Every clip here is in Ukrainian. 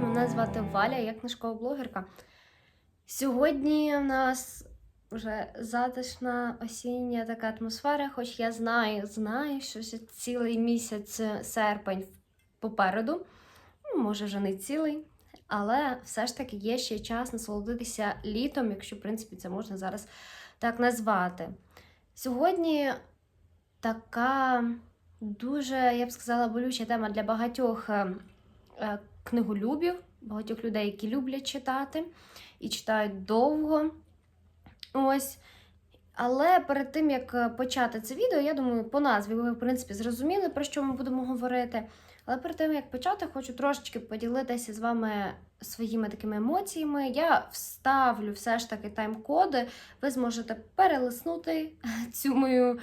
Мене звати Валя, я книжкова блогерка. Сьогодні в нас вже затишна осіння така атмосфера, хоч я знаю, знаю, що ще цілий місяць е, серпень попереду. Ну, Може, вже не цілий, але все ж таки є ще час насолодитися літом, якщо, в принципі, це можна зараз так назвати. Сьогодні така дуже, я б сказала, болюча тема для багатьох е, е, книголюбів, багатьох людей, які люблять читати і читають довго. Ось. Але перед тим, як е, почати це відео, я думаю, по назві ви, в принципі, зрозуміли, про що ми будемо говорити. Але перед тим, як почати, хочу трошечки поділитися з вами своїми такими емоціями. Я вставлю все ж таки тайм-коди. Ви зможете перелиснути цю мою,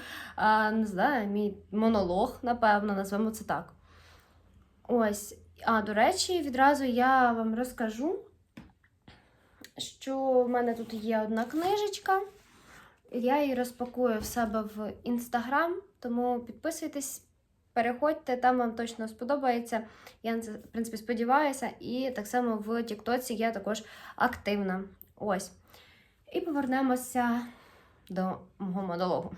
не знаю, мій монолог, напевно, назвемо це так. Ось. А, до речі, відразу я вам розкажу, що в мене тут є одна книжечка. Я її розпакую в себе в інстаграм, тому підписуйтесь, переходьте, там вам точно сподобається. Я в принципі, сподіваюся. І так само в Тіктоці я також активна. Ось. І повернемося до мого монологу.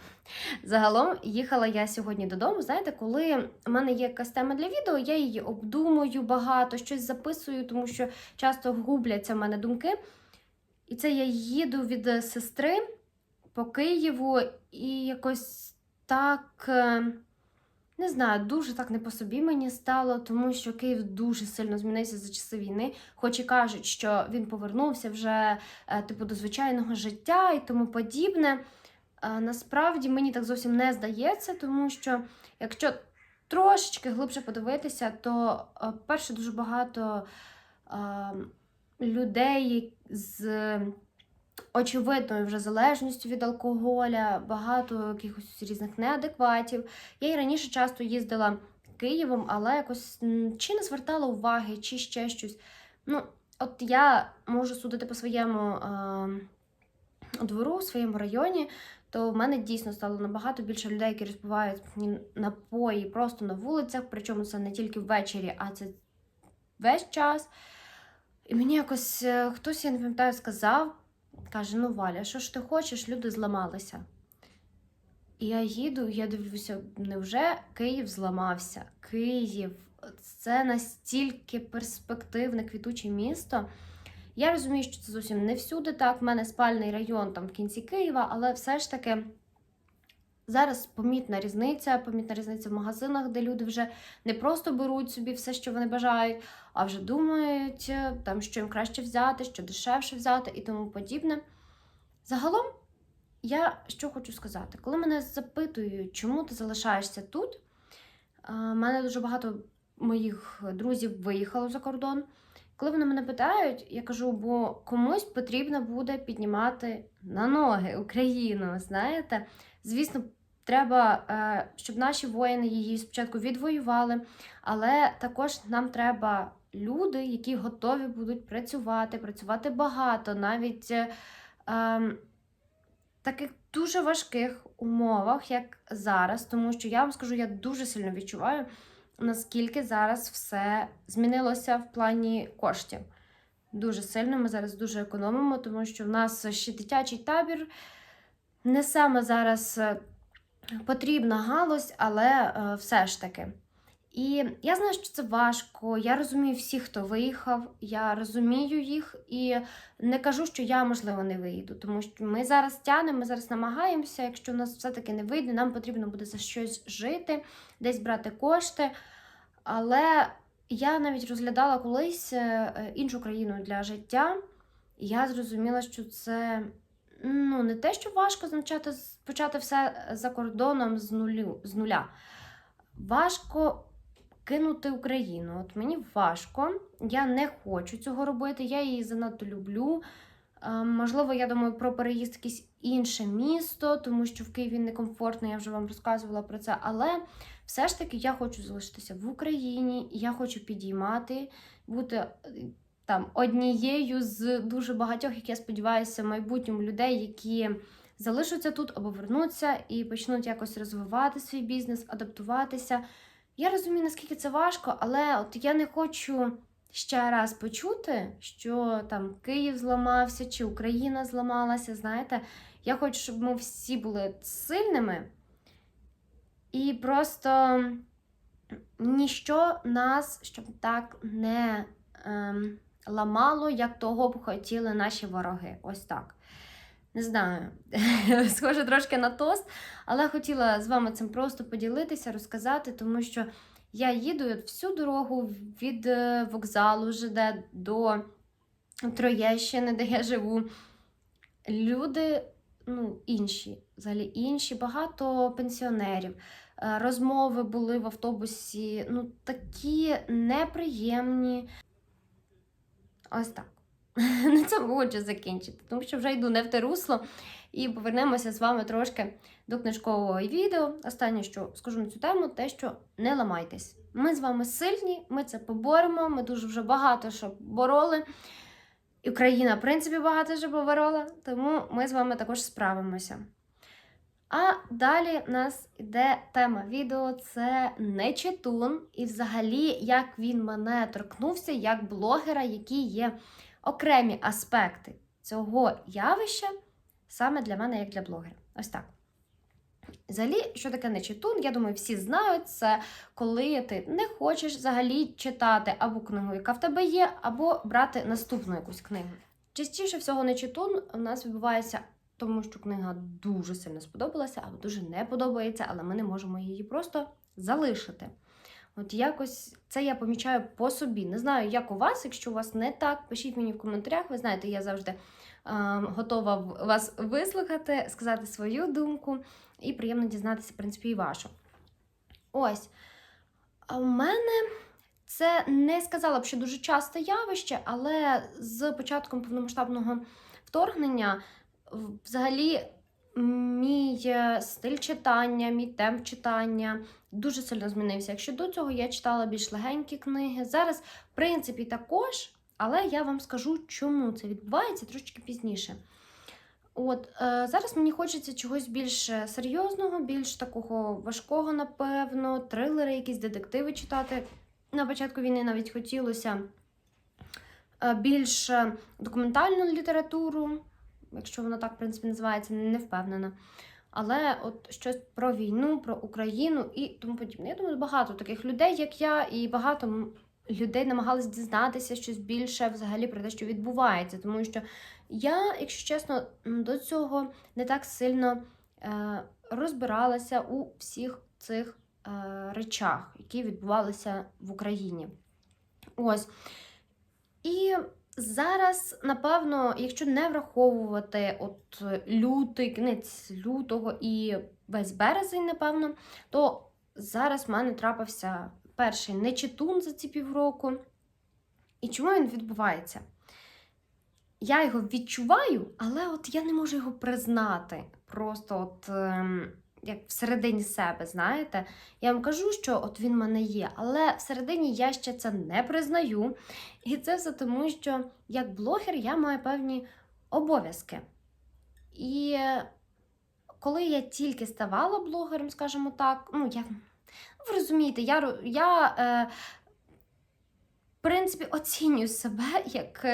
Загалом їхала я сьогодні додому. Знаєте, коли в мене є якась тема для відео, я її обдумую багато, щось записую, тому що часто губляться в мене думки. І це я їду від сестри по Києву і якось так. Не знаю, дуже так не по собі мені стало, тому що Київ дуже сильно змінився за часи війни. Хоч і кажуть, що він повернувся вже е, типу до звичайного життя і тому подібне. Е, Насправді мені так зовсім не здається, тому що якщо трошечки глибше подивитися, то е, перше дуже багато е, людей з очевидною вже залежністю від алкоголя, багато якихось різних неадекватів. Я і раніше часто їздила Києвом, але якось чи не звертала уваги, чи ще щось. Ну, от я можу судити по своєму е, двору, в своєму районі, то в мене дійсно стало набагато більше людей, які розпивають напої просто на вулицях, причому це не тільки ввечері, а це весь час. І мені якось е, хтось, я не пам'ятаю, сказав, каже: ну Валя, що ж ти хочеш? Люди зламалися. І я їду, я дивлюся, невже Київ зламався? Київ це настільки перспективне квітуче місто. Я розумію, що це зовсім не всюди так. В мене спальний район там в кінці Києва, але все ж таки зараз помітна різниця, помітна різниця в магазинах, де люди вже не просто беруть собі все, що вони бажають, а вже думають, е, там, що їм краще взяти, що дешевше взяти і тому подібне. Загалом, я що хочу сказати, коли мене запитують, чому ти залишаєшся тут, у мене дуже багато моїх друзів виїхало за кордон. Коли вони мене питають, я кажу, бо комусь потрібно буде піднімати на ноги Україну. Знаєте, звісно, треба, е, щоб наші воїни її спочатку відвоювали, але також нам треба люди, які готові будуть працювати, працювати багато, навіть е, ем, таких дуже важких умовах, як зараз, тому що я вам скажу, я дуже сильно відчуваю, наскільки зараз все змінилося в плані коштів. Дуже сильно ми зараз дуже економимо, тому що в нас ще дитячий табір не саме зараз е, потрібна галузь, але е, все ж таки. І я знаю, що це важко. Я розумію всіх, хто виїхав, я розумію їх і не кажу, що я, можливо, не вийду, тому що ми зараз тянемо, ми зараз намагаємося. Якщо в нас все-таки не вийде, нам потрібно буде за щось жити, десь брати кошти. Але я навіть розглядала колись е, іншу країну для життя, і я зрозуміла, що це ну, не те, що важко почати, почати все за кордоном з, нулю, з нуля. Важко кинути Україну. От мені важко, я не хочу цього робити, я її занадто люблю. Е, Можливо, я думаю про переїзд в якесь інше місто, тому що в Києві некомфортно, я вже вам розказувала про це. Але все ж таки я хочу залишитися в Україні, я хочу підіймати, бути е, там однією з дуже багатьох, як я сподіваюся, в майбутньому людей, які залишаться тут або вернуться і почнуть якось розвивати свій бізнес, адаптуватися. Я розумію, наскільки це важко, але от я не хочу ще раз почути, що там Київ зламався чи Україна зламалася. Знаєте, я хочу, щоб ми всі були сильними і просто ніщо нас щоб так не ем, ламало, як того б хотіли наші вороги. Ось так. Не знаю, схоже трошки на тост, але хотіла з вами цим просто поділитися, розказати, тому що я їду всю дорогу від е, вокзалу ЖД до Троєщини, де я живу. Люди ну, інші, взагалі інші, багато пенсіонерів. Е, Розмови були в автобусі, ну такі неприємні. Ось так. На цьому хочу закінчити, тому що вже йду не в те русло. І повернемося з вами трошки до книжкового відео. Останнє, що скажу на цю тему, те, що не ламайтесь. Ми з вами сильні, ми це поборемо. Ми дуже вже багато що бороли. І Україна, в принципі, багато що поборола, тому ми з вами також справимося. А далі в нас йде тема відео: це нечитун, і взагалі, як він мене торкнувся як блогера, які є окремі аспекти цього явища саме для мене, як для блогера. Ось так. Взагалі, що таке нечитун, я думаю, всі знають, це коли ти не хочеш взагалі читати або книгу, яка в тебе є, або брати наступну якусь книгу. Частіше всього нечитун у нас відбувається, тому що книга дуже сильно сподобалася, або дуже не подобається, але ми не можемо її просто залишити. От якось це я помічаю по собі. Не знаю, як у вас, якщо у вас не так, пишіть мені в коментарях. Ви знаєте, я завжди е, готова вас вислухати, сказати свою думку, і приємно дізнатися, в принципі, і вашу. Ось. А в мене це не сказала б, що дуже часте явище, але з початком повномасштабного вторгнення взагалі мій е, стиль читання, мій темп читання дуже сильно змінився. Якщо до цього я читала більш легенькі книги, зараз, в принципі, також, але я вам скажу, чому це відбувається трошки пізніше. От е, зараз мені хочеться чогось більш е, серйозного, більш такого важкого, напевно, трилери, якісь детективи читати. На початку війни навіть хотілося більш документальну літературу, якщо вона так, в принципі, називається, не впевнена. Але от щось про війну, про Україну і тому подібне. Я думаю, багато таких людей, як я, і багато людей намагались дізнатися щось більше взагалі про те, що відбувається. Тому що я, якщо чесно, до цього не так сильно е, розбиралася у всіх цих е, речах, які відбувалися в Україні. Ось. І зараз, напевно, якщо не враховувати от лютий, кінець лютого і весь березень, напевно, то зараз в мене трапився перший нечитун за ці півроку. І чому він відбувається? Я його відчуваю, але от я не можу його признати. Просто от ем, як всередині себе, знаєте. Я вам кажу, що от він в мене є, але всередині я ще це не признаю. І це все тому, що як блогер я маю певні обов'язки. І е, коли я тільки ставала блогером, скажімо так, ну я. Ви розумієте, я, я е, в принципі оцінюю себе як.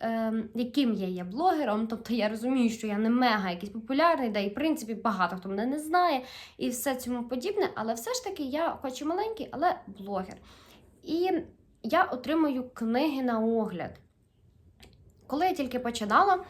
Ем, яким я є блогером, тобто я розумію, що я не мега якийсь популярний, да і в принципі багато хто мене не знає, і все цьому подібне, але все ж таки я, хоч і маленький, але блогер. І я отримую книги на огляд. Коли я тільки починала,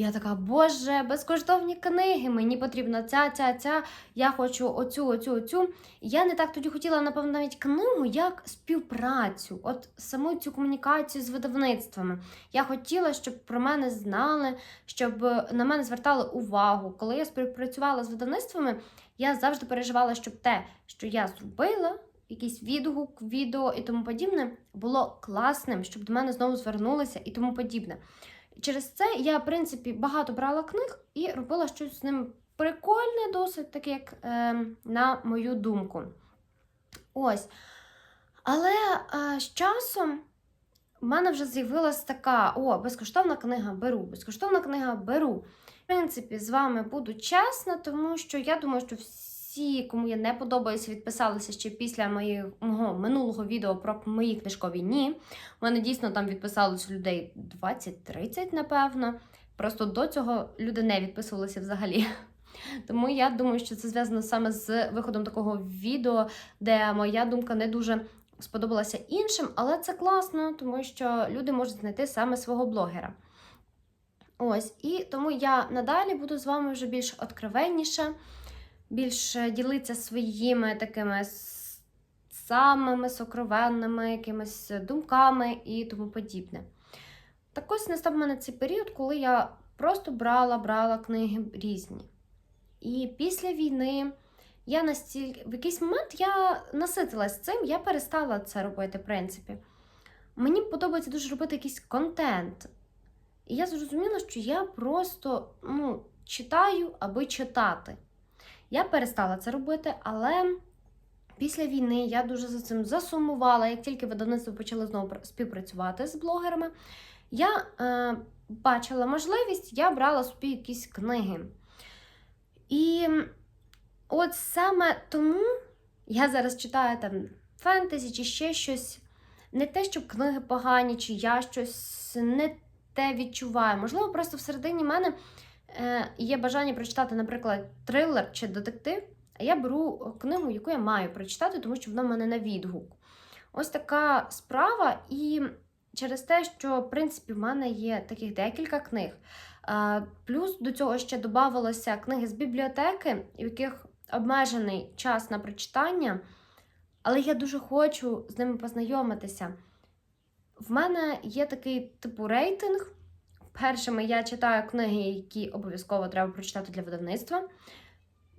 я така, боже, безкоштовні книги, мені потрібна ця, ця, ця, я хочу оцю, оцю, оцю. І Я не так тоді хотіла, напевно, навіть книгу, як співпрацю, от саму цю комунікацію з видавництвами. Я хотіла, щоб про мене знали, щоб на мене звертали увагу. Коли я співпрацювала з видавництвами, я завжди переживала, щоб те, що я зробила, якийсь відгук, відео і тому подібне, було класним, щоб до мене знову звернулися і тому подібне. Через це я, в принципі, багато брала книг і робила щось з ним прикольне, досить таке, як е, на мою думку. Ось. Але е, з часом в мене вже з'явилась така: о, безкоштовна книга беру, безкоштовна книга беру. В принципі, з вами буду чесна, тому що я думаю, що всі всі, кому я не подобаюся, відписалися ще після моєї, мого минулого відео про мої книжкові ні. У мене дійсно там відписалось людей 20-30, напевно. Просто до цього люди не відписувалися взагалі. Тому я думаю, що це зв'язано саме з виходом такого відео, де моя думка не дуже сподобалася іншим, але це класно, тому що люди можуть знайти саме свого блогера. Ось, і тому я надалі буду з вами вже більш откровенніше, більш ділитися своїми такими самими сокровенними якимись думками і тому подібне. Так ось настав в мене цей період, коли я просто брала, брала книги різні. І після війни я настільки в якийсь момент я наситилась цим, я перестала це робити, в принципі. Мені подобається дуже робити якийсь контент. І я зрозуміла, що я просто ну, читаю, аби читати. Я перестала це робити, але після війни я дуже за цим засумувала. Як тільки видавництво почали знову співпрацювати з блогерами, я е, бачила можливість, я брала собі якісь книги. І от саме тому я зараз читаю там фентезі чи ще щось. Не те, що книги погані, чи я щось не те відчуваю. Можливо, просто всередині мене є бажання прочитати, наприклад, трилер чи детектив, а я беру книгу, яку я маю прочитати, тому що вона в мене на відгук. Ось така справа, і через те, що, в принципі, в мене є таких декілька книг. Плюс до цього ще додавалося книги з бібліотеки, в яких обмежений час на прочитання, але я дуже хочу з ними познайомитися. В мене є такий типу рейтинг. Першими я читаю книги, які обов'язково треба прочитати для видавництва.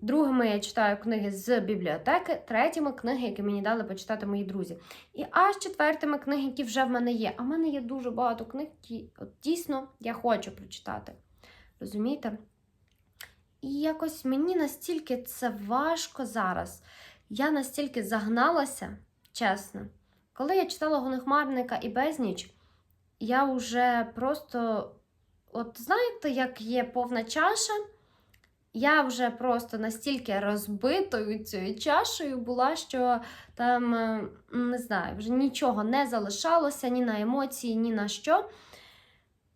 Другими я читаю книги з бібліотеки, третіми книги, які мені дали почитати мої друзі. І аж четвертими книги, які вже в мене є. А в мене є дуже багато книг, які от, дійсно я хочу прочитати. Розумієте? І якось мені настільки це важко зараз. Я настільки загналася, чесно. Коли я читала Гонехмарника і безніч, я вже просто, от знаєте, як є повна чаша, я вже просто настільки розбитою цією чашею була, що там, е, не знаю, вже нічого не залишалося ні на емоції, ні на що.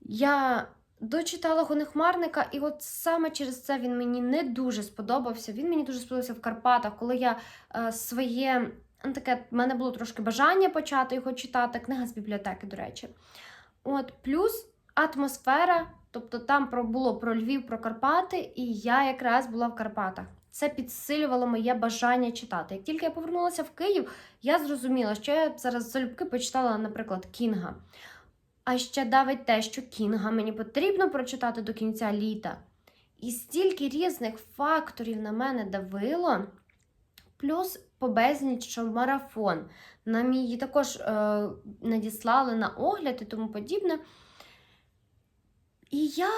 Я дочитала Гонехмарника, і от саме через це він мені не дуже сподобався. Він мені дуже сподобався в Карпатах, коли я е, своє. ну, Таке, в мене було трошки бажання почати його читати, книга з бібліотеки, до речі. От, плюс атмосфера, тобто там про, було про Львів, про Карпати, і я якраз була в Карпатах. Це підсилювало моє бажання читати. Як тільки я повернулася в Київ, я зрозуміла, що я зараз залюбки почитала, наприклад, Кінга. А ще давить те, що Кінга мені потрібно прочитати до кінця літа. І стільки різних факторів на мене давило, плюс побезніч, що марафон. Нам її також е, надіслали на огляд і тому подібне. І я,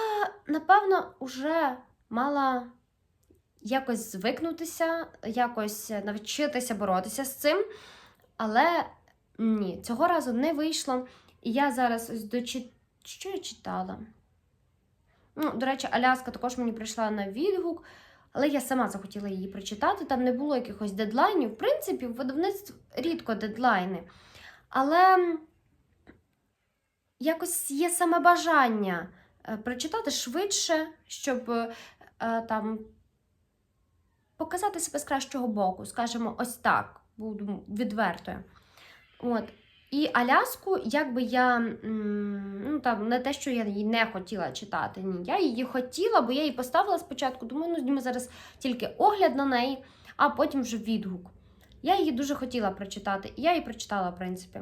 напевно, вже мала якось звикнутися, якось навчитися боротися з цим. Але ні, цього разу не вийшло. І я зараз ось дочит... Що я читала? Ну, до речі, Аляска також мені прийшла на відгук, але я сама захотіла її прочитати. Там не було якихось дедлайнів. В принципі, в видавництв рідко дедлайни. Але якось є саме бажання прочитати швидше, щоб е, е, там показати себе з кращого боку, скажімо, ось так, буду відвертою. От. І Аляску, якби я ну там не те, що я її не хотіла читати. Ні, я її хотіла, бо я її поставила спочатку. Думаю, ну зніму зараз тільки огляд на неї, а потім вже відгук. Я її дуже хотіла прочитати, і я її прочитала, в принципі.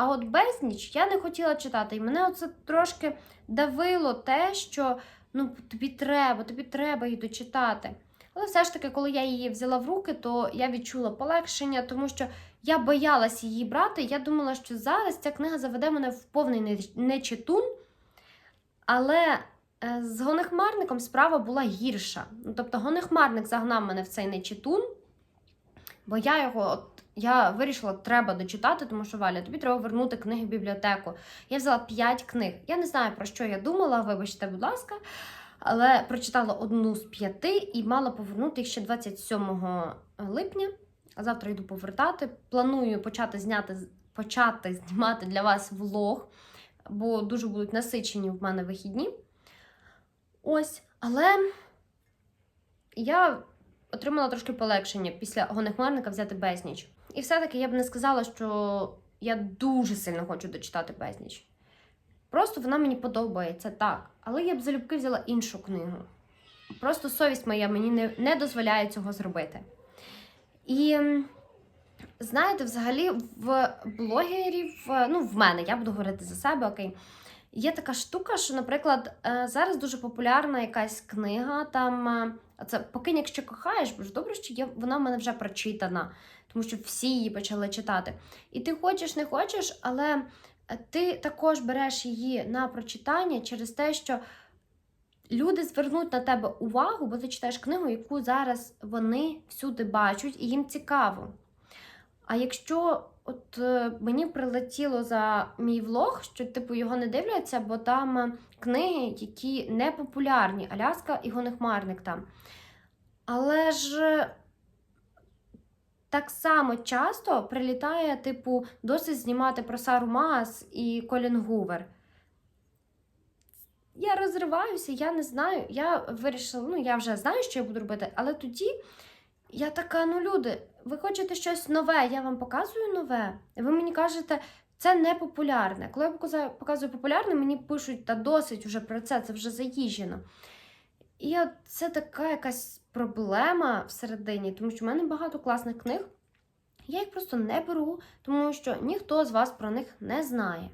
А от безніч я не хотіла читати. І мене оце трошки давило те, що ну, тобі треба, тобі треба її дочитати. Але все ж таки, коли я її взяла в руки, то я відчула полегшення, тому що я боялась її брати. Я думала, що зараз ця книга заведе мене в повний нечитун. Але е, з гонехмарником справа була гірша. Ну, тобто гонехмарник загнав мене в цей нечитун, бо я його от, я вирішила, треба дочитати, тому що Валя, тобі треба вернути книги в бібліотеку. Я взяла 5 книг. Я не знаю, про що я думала, вибачте, будь ласка. але прочитала одну з п'яти і мала повернути їх ще 27 липня. А завтра йду повертати. Планую почати зняти почати знімати для вас влог, бо дуже будуть насичені в мене вихідні. Ось, але я отримала трошки полегшення після гонехмарника взяти безніч. І все-таки я б не сказала, що я дуже сильно хочу дочитати безніч. Просто вона мені подобається так. Але я б залюбки взяла іншу книгу. Просто совість моя мені не, не дозволяє цього зробити. І знаєте, взагалі в блогерів, е, ну в мене, я буду говорити за себе, окей. Є така штука, що, наприклад, е, зараз дуже популярна якась книга, там е, це «Покинь, якщо кохаєш, бо ж добре, що є, вона в мене вже прочитана, тому що всі її почали читати. І ти хочеш, не хочеш, але е, ти також береш її на прочитання через те, що люди звернуть на тебе увагу, бо ти читаєш книгу, яку зараз вони всюди бачать, і їм цікаво. А якщо от е, мені прилетіло за мій влог, що типу його не дивляться, бо там е, книги, які не популярні, Аляска і Гонехмарник там. Але ж е, так само часто прилітає, типу, досить знімати про Сару Маас і Колін Гувер. Я розриваюся, я не знаю. Я вирішила, ну я вже знаю, що я буду робити, але тоді я така, ну люди, ви хочете щось нове, я вам показую нове. Ви мені кажете, це не популярне. Коли я показую, популярне, мені пишуть, та досить вже про це, це вже заїжджено. І от це така якась проблема всередині, тому що в мене багато класних книг. Я їх просто не беру, тому що ніхто з вас про них не знає.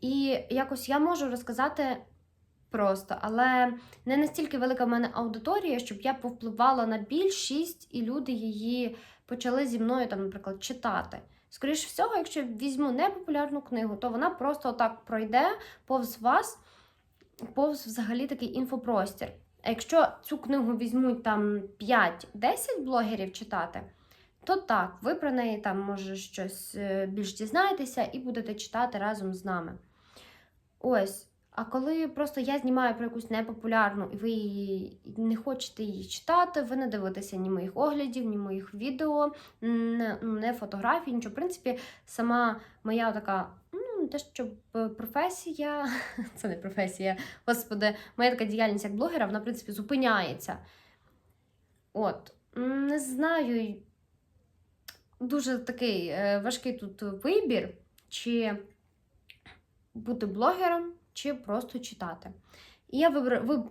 І якось я можу розказати просто, але не настільки велика в мене аудиторія, щоб я повпливала на більшість, і люди її почали зі мною, там, наприклад, читати. Скоріше всього, якщо я візьму непопулярну книгу, то вона просто так пройде повз вас, повз взагалі такий інфопростір. А якщо цю книгу візьмуть там 5-10 блогерів читати, то так, ви про неї там може щось е, більш дізнаєтеся і будете читати разом з нами. Ось. А коли просто я знімаю про якусь непопулярну, і ви її не хочете її читати, ви не дивитеся ні моїх оглядів, ні моїх відео, не, ну, фотографій, нічого. В принципі, сама моя така, ну, те, що е, професія, це не професія, господи, моя така діяльність як блогера, вона, в принципі, зупиняється. От, не знаю, дуже такий е, важкий тут вибір, чи бути блогером, чи просто читати. І я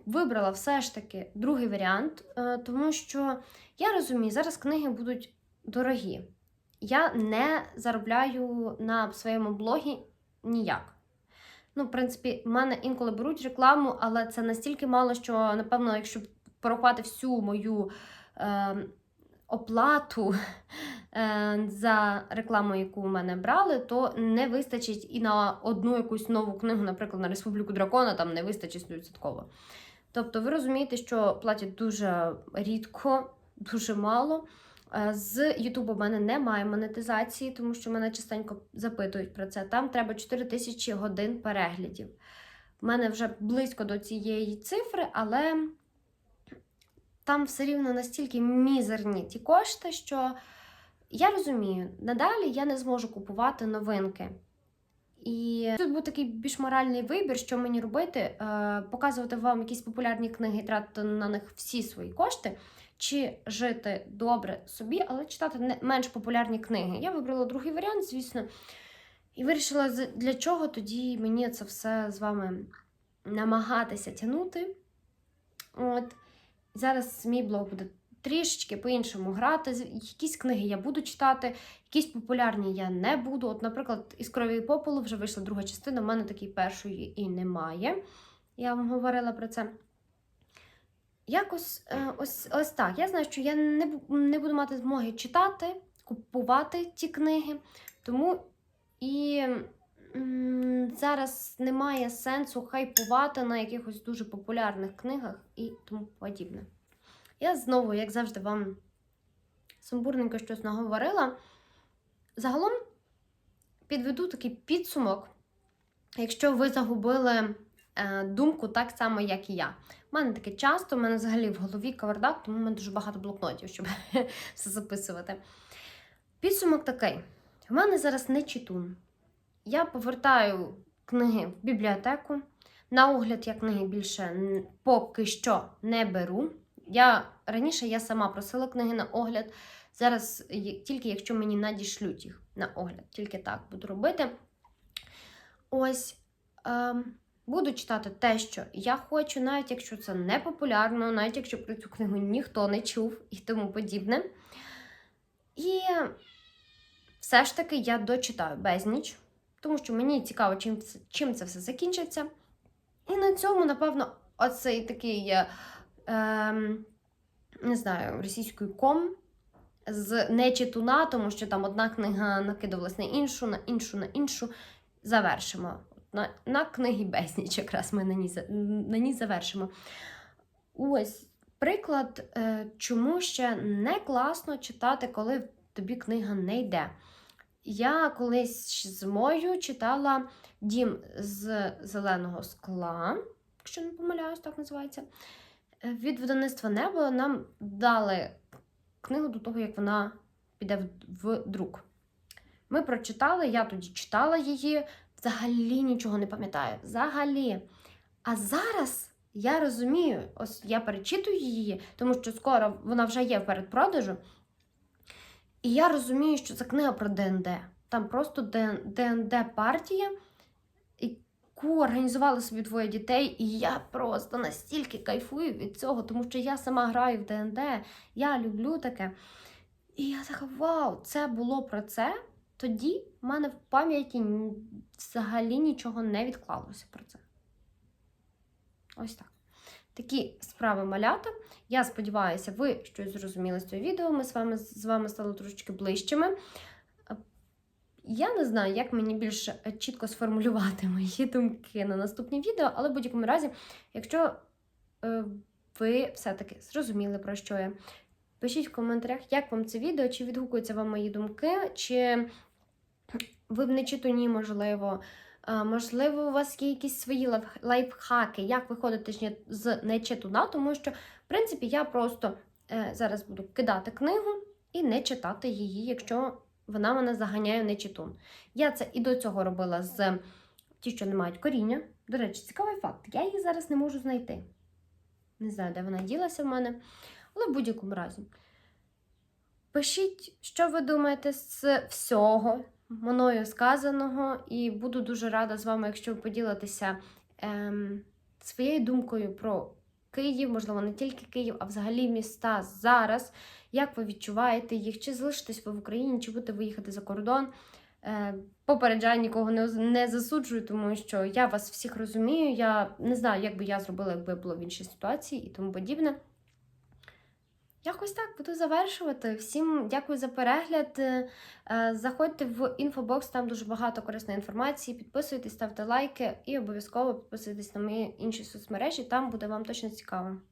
вибрала все ж таки другий варіант, е, тому що я розумію, зараз книги будуть дорогі. Я не заробляю на своєму блогі ніяк. Ну, в принципі, в мене інколи беруть рекламу, але це настільки мало, що, напевно, якщо порахувати всю мою е, оплату е, за рекламу, яку в мене брали, то не вистачить і на одну якусь нову книгу, наприклад, на Республіку Дракона, там не вистачить 100%. Тобто, ви розумієте, що платять дуже рідко, дуже мало. Е, З Ютубу в мене немає монетизації, тому що мене частенько запитують про це. Там треба 4 тисячі годин переглядів. У мене вже близько до цієї цифри, але там все рівно настільки мізерні ті кошти, що я розумію, надалі я не зможу купувати новинки. І тут був такий більш моральний вибір, що мені робити: е, показувати вам якісь популярні книги тратити на них всі свої кошти, чи жити добре собі, але читати не менш популярні книги. Я вибрала другий варіант, звісно, і вирішила, для чого тоді мені це все з вами намагатися тягнути. От. Зараз мій блог буде трішечки по-іншому грати. Якісь книги я буду читати, якісь популярні я не буду. От, наприклад, із крові і попелу вже вийшла друга частина, в мене такої першої і немає. Я вам говорила про це. Якось е, ось, ось так. Я знаю, що я не, не буду мати змоги читати, купувати ті книги, тому і зараз немає сенсу хайпувати на якихось дуже популярних книгах і тому подібне. Я знову, як завжди, вам сумбурненько щось наговорила. Загалом підведу такий підсумок, якщо ви загубили е, думку так само, як і я. У мене таке часто, в мене взагалі в голові кавардак, тому в мене дуже багато блокнотів, щоб все записувати. Підсумок такий: в мене зараз не читун. Я повертаю книги в бібліотеку. На огляд я книги більше поки що не беру. Я раніше я сама просила книги на огляд. Зараз тільки якщо мені надішлють їх на огляд, тільки так буду робити. Ось ем, буду читати те, що я хочу, навіть якщо це не популярно, навіть якщо про цю книгу ніхто не чув і тому подібне. І все ж таки я дочитаю безніч, тому що мені цікаво, чим це, чим це все закінчиться. І на цьому, напевно, оцей такий, е, не знаю, російською ком з нечитуна, тому що там одна книга накидувалась на іншу, на іншу, на іншу. Завершимо. На, на книги безніч, якраз ми на ній, на ній завершимо. Ось приклад, е, чому ще не класно читати, коли тобі книга не йде. Я колись зимою читала Дім з зеленого скла, якщо не помиляюсь, так називається. Е, Від видавництва Небо нам дали книгу до того, як вона піде в, в друк. Ми прочитали, я тоді читала її, взагалі нічого не пам'ятаю. Взагалі. А зараз я розумію, ось я перечитую її, тому що скоро вона вже є в передпродажу. І я розумію, що це книга про ДНД. Там просто ДНД партія, яку організували собі двоє дітей, і я просто настільки кайфую від цього, тому що я сама граю в ДНД, я люблю таке. І я така, вау, це було про це. Тоді в мене в пам'яті взагалі нічого не відклалося про це. Ось так. Такі справи малята. Я сподіваюся, ви щось зрозуміли з цього відео. Ми з вами, з вами стали трошечки ближчими. Я не знаю, як мені більш е, чітко сформулювати мої думки на наступні відео, але в будь-якому разі, якщо е, ви все-таки зрозуміли, про що я, пишіть в коментарях, як вам це відео, чи відгукуються вам мої думки, чи ви в нечитуні, можливо. Можливо, у вас є якісь свої лайфхаки, як виходити з нечитуна, тому що, в принципі, я просто е, зараз буду кидати книгу і не читати її, якщо вона мене заганяє в нечитун. Я це і до цього робила з ті, що не мають коріння. До речі, цікавий факт. Я її зараз не можу знайти. Не знаю, де вона ділася в мене, але в будь-якому разі. Пишіть, що ви думаєте з всього мною сказаного, і буду дуже рада з вами, якщо ви поділитеся ем, своєю думкою про Київ, можливо, не тільки Київ, а взагалі міста зараз. Як ви відчуваєте їх? Чи залишитесь ви в Україні, чи будете виїхати за кордон? Е, Попереджаю, нікого не, не засуджую, тому що я вас всіх розумію. Я не знаю, як би я зробила, якби я була в іншій ситуації і тому подібне. Якось так буду завершувати. Всім дякую за перегляд. Е, Заходьте в інфобокс, там дуже багато корисної інформації. Підписуйтесь, ставте лайки і обов'язково підписуйтесь на мої інші соцмережі. Там буде вам точно цікаво.